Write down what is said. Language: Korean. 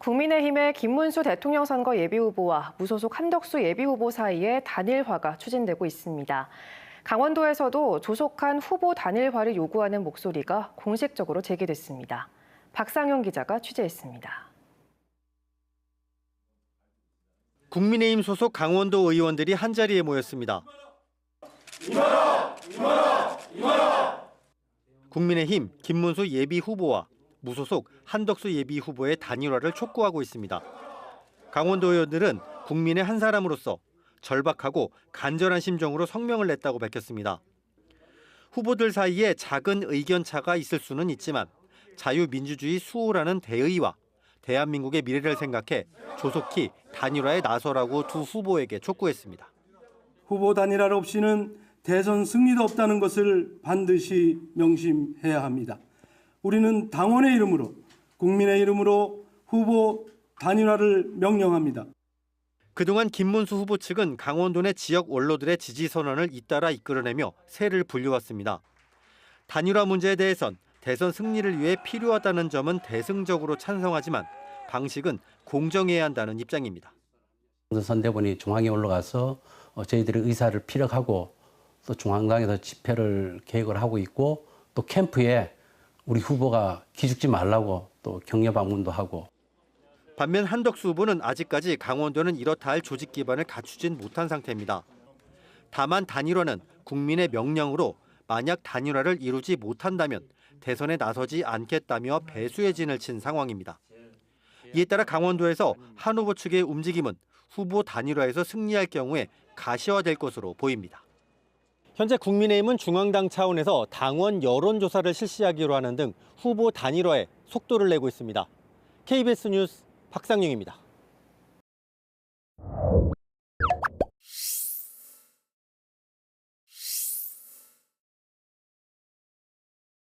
국민의힘의 김문수 대통령 선거 예비후보와 무소속 한덕수 예비후보 사이에 단일화가 추진되고 있습니다. 강원도에서도 조속한 후보 단일화를 요구하는 목소리가 공식적으로 제기됐습니다. 박상용 기자가 취재했습니다. 국민의힘 소속 강원도 의원들이 한자리에 모였습니다. 국민의힘 김문수 예비 후보와 무소속 한덕수 예비 후보의 단일화를 촉구하고 있습니다. 강원도 의원들은 국민의 한 사람으로서 절박하고 간절한 심정으로 성명을 냈다고 밝혔습니다. 후보들 사이에 작은 의견 차가 있을 수는 있지만 자유민주주의 수호라는 대의와 대한민국의 미래를 생각해 조속히 단일화에 나서라고 두 후보에게 촉구했습니다. 후보 단일화 없이는 대선 승리도 없다는 것을 반드시 명심해야 합니다. 우리는 당원의 이름으로 국민의 이름으로 후보 단일화를 명령합니다. 그동안 김문수 후보 측은 강원도 내 지역 원로들의 지지 선언을 잇따라 이끌어내며 세를 불려왔습니다. 단일화 문제에 대해선 대선 승리를 위해 필요하다는 점은 대승적으로 찬성하지만 방식은 공정해야 한다는 입장입니다. 선대본이 중앙에 올라가서 어, 저희들의 의사를 피력하고 또 중앙당에서 집회를 계획을 하고 있고 또 캠프에 우리 후보가 기죽지 말라고 또 격려 방문도 하고 반면 한덕수 후보는 아직까지 강원도는 이렇다 할 조직 기반을 갖추진 못한 상태입니다. 다만 단일화는 국민의 명령으로 만약 단일화를 이루지 못한다면 대선에 나서지 않겠다며 배수의 진을 친 상황입니다. 이에 따라 강원도에서 한 후보 측의 움직임은 후보 단일화에서 승리할 경우에 가시화될 것으로 보입니다. 현재 국민의힘은 중앙당 차원에서 당원 여론조사를 실시하기로 하는 등 후보 단일화에 속도를 내고 있습니다. KBS 뉴스 박상용입니다.